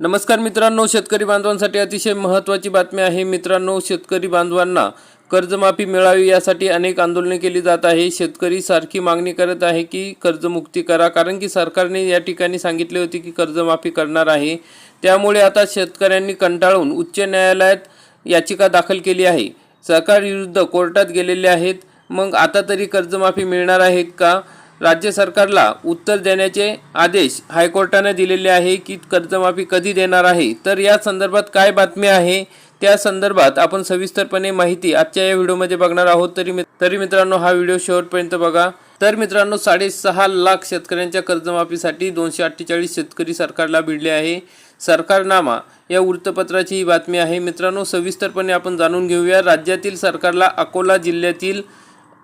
नमस्कार मित्रांनो शेतकरी बांधवांसाठी अतिशय महत्त्वाची बातमी आहे. मित्रांनो शेतकरी बांधवांना कर्जमाफी मिळावी यासाठी अनेक आंदोलने केली जात आहे. शेतकरी सारखी मागणी करत आहे की कर्जमुक्ती करा कारण की सरकारने या ठिकाणी सांगितले होते की कर्जमाफी करणार आहे. त्यामुळे आता शेतकऱ्यांनी कंटाळून उच्च न्यायालयात याचिका दाखल केली आहे. सरकारविरुद्ध कोर्टात गेलेले आहेत. मग आता तरी कर्जमाफी मिळणार आहेत का? राज्य सरकारला उत्तर देण्याचे आदेश हायकोर्टाने दिलेले आहे की कर्जमाफी कधी देणार आहे? तर या संदर्भात काय बातमी आहे? त्या संदर्भात आपण सविस्तरपणे माहिती आजच्या या व्हिडिओमध्ये बघणार आहोत. तरी तरी मित्रांनो हा व्हिडिओ शेवटपर्यंत बघा. तर मित्रांनो साडेसहा लाख शेतकऱ्यांच्या कर्जमाफीसाठी दोनशे अठ्ठेचाळीस शेतकरी सरकारला भिडले आहे. सरकारनामा या वृत्तपत्राची ही बातमी आहे. मित्रांनो सविस्तरपणे आपण जाणून घेऊया. राज्यातील सरकारला अकोला जिल्ह्यातील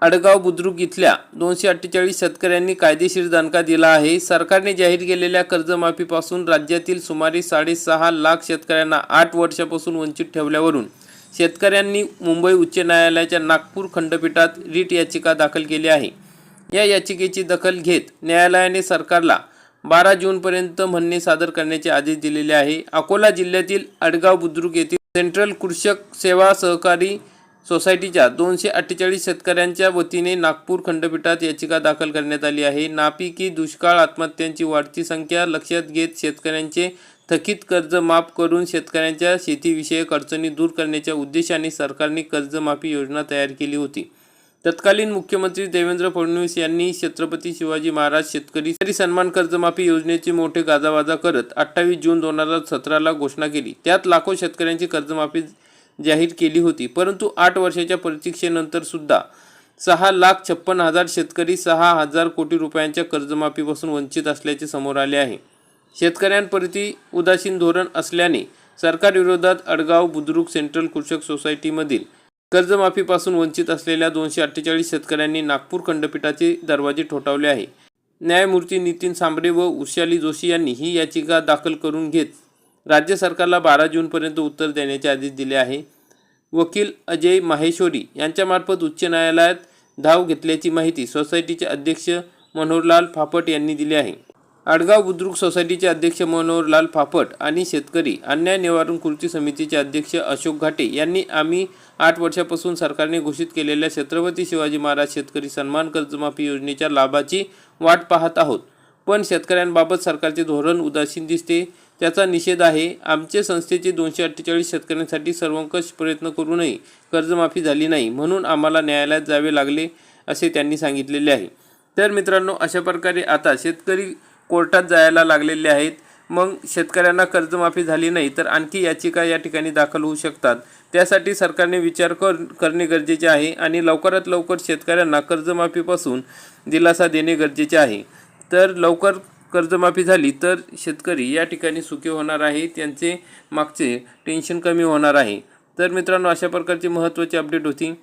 आडगाव बुद्रुक इथल्या दोनशे अठ्ठेचाळीस शेतकऱ्यांनी कायदेशीर दणका दिला आहे. सरकारने जाहीर केलेल्या कर्जमाफीपासून राज्यातील सुमारे साडेसहा लाख शेतकऱ्यांना आठ वर्षापासून वंचित ठेवल्यावरून शेतकऱ्यांनी मुंबई उच्च न्यायालयाच्या नागपूर खंडपीठात रीट याचिका दाखल केली आहे. या याचिकेची दखल घेत न्यायालयाने सरकारला बारा जूनपर्यंत म्हणणे सादर करण्याचे आदेश दिलेले आहे. अकोला जिल्ह्यातील अडगाव बुद्रुक येथील सेंट्रल कृषक सेवा सहकारी सोसायटीच्या दोनशे अठ्ठेचाळीस शेतकऱ्यांच्या वतीने नागपूर खंडपीठात याचिका दाखल करण्यात आली आहे. नापिकी दुष्काळ आत्महत्यांची वाढती संख्या लक्षात घेत शेतकऱ्यांचे थकीत कर्ज माफ करून शेतकऱ्यांच्या शेतीविषयक अडचणी दूर करण्याच्या उद्देशाने सरकारने कर्जमाफी योजना तयार केली होती. तत्कालीन मुख्यमंत्री देवेंद्र फडणवीस यांनी छत्रपती शिवाजी महाराज शेतकरी सन्मान कर्जमाफी योजनेची मोठे गाजावाजा करत अठ्ठावीस जून दोन हजार सतराला घोषणा केली. त्यात लाखो शेतकऱ्यांची कर्जमाफी जाहीर केली होती. परंतु आठ वर्षाच्या प्रतीक्षेनंतर सुद्धा सहा लाख छप्पन हजार शेतकरी सहा हजार कोटी रुपयांच्या कर्जमाफीपासून वंचित असल्याचे समोर आले आहे. शेतकऱ्यांप्रती उदासीन धोरण असल्याने सरकारविरोधात अडगाव बुद्रुक सेंट्रल कृषक सोसायटीमधील कर्जमाफीपासून वंचित असलेल्या दोनशे अठ्ठेचाळीस शेतकऱ्यांनी नागपूर खंडपीठाचे दरवाजे ठोठावले आहे. न्यायमूर्ती नितीन सांबरे व उशाली जोशी यांनी ही याचिका दाखल करून घेत राज्य सरकारला बारा जूनपर्यंत उत्तर देण्याचे आदेश दिले आहे. वकील अजय माहेश्वरी यांच्यामार्फत उच्च न्यायालयात धाव घेतल्याची माहिती सोसायटीचे अध्यक्ष मनोहरलाल फापट यांनी दिली आहे. आडगाव बुद्रुक सोसायटीचे अध्यक्ष मनोहरलाल फापट आणि शेतकरी अन्याय निवारण कृती समितीचे अध्यक्ष अशोक घाटे यांनी आम्ही आठ वर्षापासून सरकारने घोषित केलेल्या छत्रपती शिवाजी महाराज शेतकरी सन्मान कर्जमाफी योजनेच्या लाभाची वाट पाहत आहोत. पण शेतकऱ्यांबाबत सरकारचे धोरण उदासीन दिसते. त्याचा निषेध आहे. आमचे संस्थेचे दोनशे अठ्ठेचाळीस शेतकऱ्यांसाठी सर्वंकष प्रयत्न करूनही कर्जमाफी झाली नाही म्हणून आम्हाला न्यायालयात जावे लागले असे त्यांनी सांगितलेले आहे. तर मित्रांनो अशा प्रकारे आता शेतकरी कोर्टात जायला लागलेले आहेत. मग शेतकऱ्यांना कर्जमाफी झाली नाही तर आणखी याचिका या ठिकाणी दाखल होऊ शकतात. त्यासाठी सरकारने विचार कर करणे गरजेचे आहे आणि लवकरात लवकर शेतकऱ्यांना कर्जमाफीपासून दिलासा देणे गरजेचे आहे. तर लवकर कर्जमाफी झाली तर शेतकरी या ठिकाणी सुखी होणार आहे त्यांचे मागचे टेन्शन कमी होणार आहे. तर मित्रांनो अशा प्रकारची महत्त्वाची अपडेट होती.